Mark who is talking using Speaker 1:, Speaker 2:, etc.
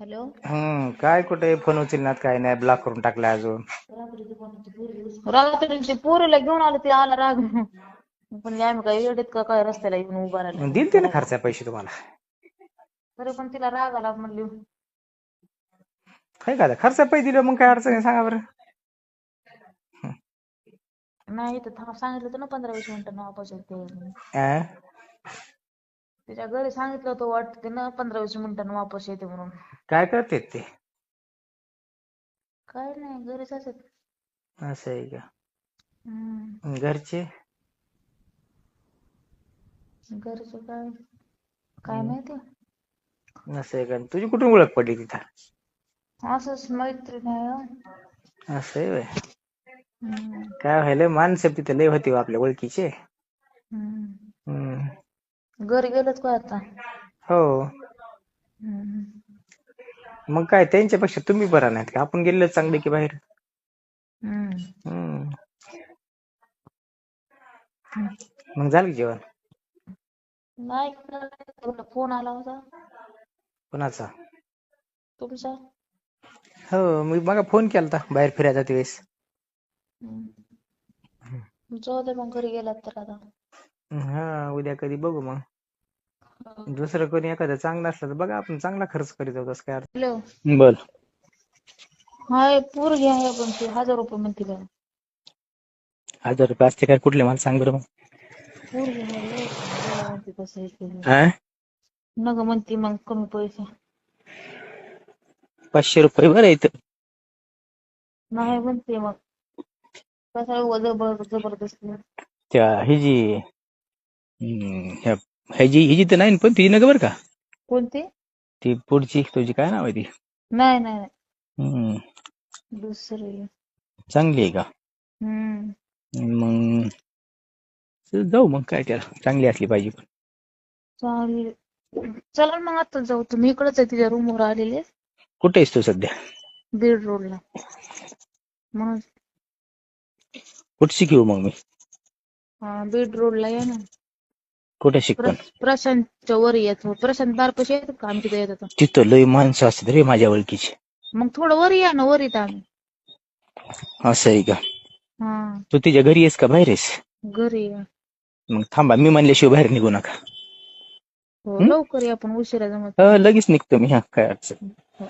Speaker 1: Hello?
Speaker 2: हम्म काय कुठे? फोन उचलण्यात काय नाही ब्लॉक करून टाकला अजून.
Speaker 1: रात्रीची पोरीला घेऊन आलो ते आला राग. पण आम्ही काय येडेत का काय रस्त्याला येऊन उभा राहिला?
Speaker 2: दिल ते ना खर्चा पैसे तुम्हाला.
Speaker 1: तरी पण तिला राग आला म्हणली.
Speaker 2: काय का खर्च पैसे दिले मग काय अडचण आहे? सांगा बरं.
Speaker 1: नाही तर थांब सांगितलं होतं ना पंधरा वीस मिनिटं येते
Speaker 2: अं?
Speaker 1: तिच्या घरी सांगितलं होतं वाटतं ना पंधरा वीस मिनिटांनी वापस येते म्हणून.
Speaker 2: काय करते ते?
Speaker 1: काय नाही घरीच असत
Speaker 2: असं आहे का?
Speaker 1: हम्म.
Speaker 2: घरचे?
Speaker 1: घरचे काय? काय माहिती?
Speaker 2: असं आहे का? तुझी कुठून ओळख पडली तिथं?
Speaker 1: असंच मैत्रीण आहे हो.
Speaker 2: असं आहे व्हय.
Speaker 1: हम्म.
Speaker 2: काय व्हायलं माणसं तिथं लय होती हो आपल्या ओळखीचे.
Speaker 1: हम्म.
Speaker 2: हम्म.
Speaker 1: घरी गेलोच का आता?
Speaker 2: हो.
Speaker 1: हम्म.
Speaker 2: मग काय त्यांच्यापेक्षा तुम्ही बरा नाहीत का? आपण गेलेलो चांगले की बाहेर.
Speaker 1: हम्म.
Speaker 2: हम्म.
Speaker 1: हम्म.
Speaker 2: मग झालं की जेवण?
Speaker 1: नाही तुला फोन आला होता.
Speaker 2: कोणाचा?
Speaker 1: तुमचा?
Speaker 2: हो मी मग फोन केला होता बाहेर फिरायचा त्यावेळेस.
Speaker 1: हम्म. जाऊ दे मग घरी गेलात तर आता.
Speaker 2: हा उद्या कधी बघू मग. दुसरं कोणी एखादं चांगलं असलं तर बघा आपण चांगला खर्च करीत होतो काय अर्थ?
Speaker 1: हॅलो.
Speaker 2: बोल
Speaker 1: हाय पोरगी आहे पण ती हजार रुपये म्हणते बघ
Speaker 2: हजार रुपये असते काय कुठले? मला सांग बरं मग.
Speaker 1: पोरगी आहे लय बोला म्हणते कसं हे केलं.
Speaker 2: हा?
Speaker 1: नग म्हणते मग कमी पैसे.
Speaker 2: पाचशे रुपये बरं इथं.
Speaker 1: नाही म्हणते मग. कसं जबर जबरदस्ती.
Speaker 2: त्या ही जी हम्म, ह्या- ह्याची हिची तर नाही ना पण ती नका बरं का.
Speaker 1: कोणती?
Speaker 2: ती पुढची तुझी काय नाव आहे ती?
Speaker 1: नाही नाही नाही.
Speaker 2: हम्म,
Speaker 1: दुसरी.
Speaker 2: चांगली आहे का?
Speaker 1: हम्म.
Speaker 2: मग जाऊ मग काय त्याला. चांगली असली पाहिजे पण.
Speaker 1: चालेल चला मग आता जाऊ तुम्ही. इकडच आहे तिच्या रूमवर आलेले
Speaker 2: कुठे आहेस तू सध्या?
Speaker 1: बीड रोडला म्हणून
Speaker 2: कुठे शिकवू मग मी?
Speaker 1: हा बीड रोडला या ना.
Speaker 2: कुठे शिकवण
Speaker 1: प्र- प्रशांतच्या वर येत प्रशांत दारपाशी येत का? आमच्या इथे येत होतं.
Speaker 2: तिथं लय माणसं असतात रे माझ्या ओळखीचे.
Speaker 1: मग थोडं वर या ना वर येत आम्ही.
Speaker 2: असं आहे का?
Speaker 1: हा.
Speaker 2: तू तिच्या घरी आहेस का बाहेर आहेस
Speaker 1: घरी या.
Speaker 2: मग थांबा मी म्हणल्याशिवाय बाहेर निघू नका.
Speaker 1: हो? लवकर या पण उशिरा जमत
Speaker 2: अं, लगेच निघतो मी. हा काय अडचण
Speaker 1: हो.